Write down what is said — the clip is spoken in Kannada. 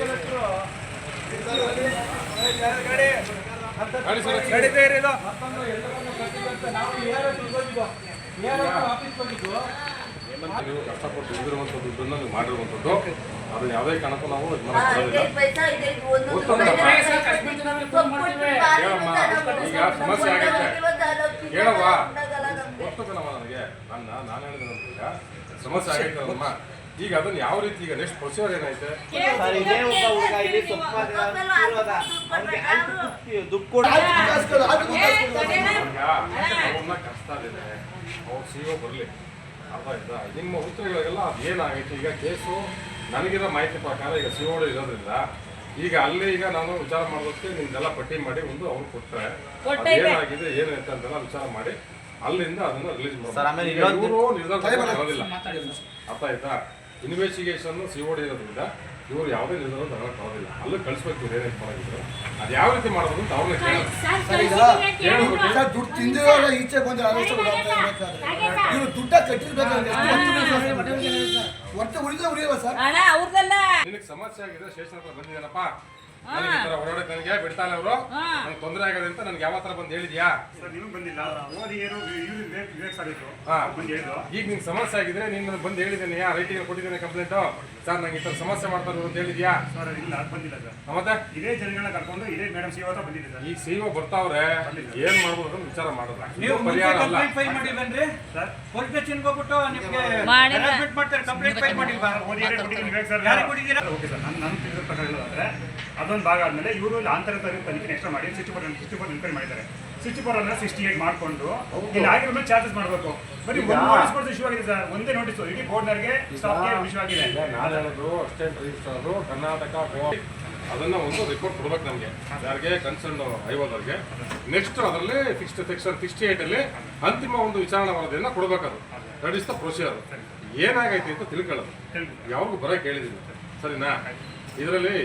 ನಡೀತಾ ಕಷ್ಟಪಟ್ಟು ಇದಿರುವಂಥ ದುಡ್ಡನ್ನು ನೀವು ಮಾಡಿರುವಂಥದ್ದು ಅದು ಯಾವುದೇ ಕಾರಣಕ್ಕೂ ನಾವು ಇದು ಈಗ ಸಮಸ್ಯೆ ಆಗೈತೆ ಹೇಳವ್ವಾ ಗೊತ್ತು ನನ್ನ ನಾನು ಹೇಳಿದೆ ಈಗ ಸಮಸ್ಯೆ ಈಗ ಅದನ್ನ ಯಾವ ರೀತಿ ಈಗ ನೆಕ್ಸ್ಟ್ ಪ್ರೊಸೀಜರ್ ಏನೈತೆ ಕಷ್ಟ ಇದೆ ಅವ್ರು ಸಿ ಒ ಬರಲಿ. ಅರ್ಥ ಆಯ್ತಾ? ನಿಮ್ಮ ಉತ್ತರಗಳಿಗೆಲ್ಲ ಅದು ಏನಾಗೈತೆ? ಈಗ ಕೇಸು ನನಗಿರೋ ಮಾಹಿತಿ ಪ್ರಕಾರ ಈಗ ಸಿ ಓಡಿ ಇರೋದ್ರಿಂದ ಈಗ ಅಲ್ಲಿ ಈಗ ನಾನು ವಿಚಾರ ಮಾಡೋದಕ್ಕೆ ನಿಮ್ದೆಲ್ಲ ಪಟ್ಟಿ ಮಾಡಿ ಒಂದು ಅವ್ರು ಕೊಟ್ಟರೆ ಏನಾಗಿದೆ ಏನೈತೆ ಅಂತೆಲ್ಲ ವಿಚಾರ ಮಾಡಿ ಅಲ್ಲಿಂದ ಅದನ್ನ ರಿಲೀಸ್ ಸರ್, ಆಮೇಲೆ ಮಾಡಿ ಇನ್ನೊಂದು- ಇವರು ನಿರ್ಧಾರ ಅರ್ಥ ಆಯ್ತಾ? ಇನ್ವೆಸ್ಟಿಗೇಷನ್ ಸಿ ಓಡಿ ಇರೋದ್ರಿಂದ ಇವರು ಯಾವುದೇ ನಿರ್ಧಾರ ತಗೊಳ್ಳೋದಿಲ್ಲ ಅಲ್ಲೂ ಕಳಿಸ್ಬೇಕು ಇವ್ರು ಏನೇನು ಮಾಡಿದ್ರು. ಅದು ಯಾವ ರೀತಿ ಮಾಡೋದು ಅಂತ ಅವ್ರನ್ನ ಕೇಳಿ ಸರ್ ದುಡ್ಡು ಈಚೆ ಬಂದ್ರೆ ಇವ್ರು ದುಡ್ಡ ಕಟ್ಟಿರ್ಬೇಕು ಹೊಟ್ಟೆ ಉಳಿದ ಉಳಿಯಲ್ಲ ಸರ್? ನಿನಗೆ ಸಮಸ್ಯೆ ಆಗಿದೆ ಸ್ಟೇಷನ್ ಹತ್ರ ಬಂದಿದ್ದಾನಪ್ಪ. ನನಗೆ ಈ ತರ ಹೊರಗಡೆ ನನಗೆ ಬಿಡ್ತಾನೆ ಅವರು. ನನಗೆ ತೊಂದರೆ ಆಗದೆ ಅಂತ ನನಗೆ ಯಾವ ತರ ಬಂದು ಹೇಳಿದ್ಯಾ? ಸರ್ ನೀವು ಬಂದಿಲ್ಲ. ಓದಿ ಏನು ಇವ್ರು ವಿವೇಕ್ ವಿವೇಕ್ ಸರ್ ಇದ್ರು ಹಾ. ಬಂದು ಹೇಳಿದ್ರು ಈಗ ನಿಂಗೆ ಸಮಸ್ಯೆ ಆಗಿದ್ರೆ ನೀನು ನನಗೆ ಬಂದು ಹೇಳಿದ್ದೇನೆ. ಯಾ ರೈಟಿಂಗ್ ಕೊಟ್ಟಿದ್ದೀನಿ ಕಂಪ್ಲೇಂಟ್ ಸರ್ ನಂಗೆ ಈ ಸಮಸ್ಯೆ ಮಾಡ್ತಾರೆ ಅಂತ ಹೇಳಿದ್ಯಾ? ಸರ್ ಇಲ್ಲ ಬಂದಿಲ್ಲ ಸರ್. ಮತ್ತೆ? ಇದೇ ಜನಗಳನ್ನ ಕರ್ಕೊಂಡು ಇದೇ ಮೇಡಮ್ ಸಿ ಹತ್ರ ಬಂದಿದೆ ಸರ್. ಈಗ ಸಿ ಒ ಬರ್ತಾವ್ರೆ. ಏನ್ ಮಾಡ್ಬೋದು ಅಂತ ವಿಚಾರ ಮಾಡೋದು. ನೀವು ಇದು ಪರಿಹಾರ ಅಲ್ಲ. ಕಂಪ್ಲೇಂಟ್ ಫೈಲ್ ಮಾಡಿಲ್ವೇನ್ರಿ? ಸರ್. ಪೊಲೀಸ್ ಸ್ಟೇಷನ್ಗೆ ಹೋಗ್ಬಿಟ್ಟು ನಿಮಗೆ ಮಾಡಿಲ್ಲ. ಮಾಡ್ತಾರೆ ಕಂಪ್ಲೇಂಟ್ ಫೈಲ್ ಮಾಡಿಲ್ವಾ? ಓದಿ ಏನೇ ಕೊಟ್ಟಿದ್ದೀನಿ ವಿವೇಕ್ ಸರ್. ಯಾರಿಗೆ ಕೊಟ್ಟಿದ್ದೀರಾ? ಓಕೆ ಸರ್ ನನ್ನ ನನ್ನ ತಿಳಿದ ಪ್ರಕಾರ ಹೇಳೋದಾದ್ರೆ ಅದೊಂದು ಭಾಗ ಆದ್ಮೇಲೆ ಇವರು ಆಂತರಿಕ ತನಿಖೆ ನೆಕ್ಸ್ಟ್ ಮಾಡಿ. Sixty four sixty four enquiry ಮಾಡಿದ್ದಾರೆ. ಸಿಕ್ಸ್ಟಿ ಫೋರ್ ಅಂದ್ರೆ ಸಿಕ್ಸ್ಟಿ ಏಟ್ ಮಾಡಿಕೊಂಡು ಇಲ್ಲಿ ಆಗಿರೋ ಚಾರ್ಜಸ್ ಮಾಡಬೇಕು. ಬರೀ ಒಂದು ನೋಟಿಸ್ ಕೊಟ್ಟು ಇಶ್ಯೂ ಆಗಿದೆ ಸರ್. ಒಂದೇ ನೋಟಿಸ್ ಇಡೀ ಗೋರ್ನರ್ಗೆ ಇಶ್ಯೂ ಆಗಿದೆ. ನಾನು ಹೇಳೋದು ಅಸಿಸ್ಟೆಂಟ್ ರಿಜಿಸ್ಟ್ರಾರು ಕರ್ನಾಟಕ ಅದನ್ನ ಒಂದು ರಿಪೋರ್ಟ್ ಕೊಡ್ಬೇಕು ನಮಗೆ. ಯಾರಿಗೆ ಕನ್ಸರ್ನ್ ಐವಲ್ಗೆ ನೆಕ್ಸ್ಟ್ ಅದರಲ್ಲಿ ಸಿಕ್ಸ್ಟಿ ಸೆಕ್ಷನ್ ಸಿಕ್ಸ್ಟಿ ಏಟಲ್ಲಿ ಅಂತಿಮ ಒಂದು ವಿಚಾರಣಾ ವರದಿಯನ್ನು ಕೊಡಬೇಕದು. ದಟ್ ಇಸ್ ದ ಪ್ರೊಸೀಜರ್ ಏನಾಗೈತಿ ಅಂತ ತಿಳ್ಕೊಳ್ಳೋದು. ಯಾವಾಗ ಬರೋಕೆ ಹೇಳಿದ್ದೀನಿ ಸರಿನಾ? ಇದರಲ್ಲಿ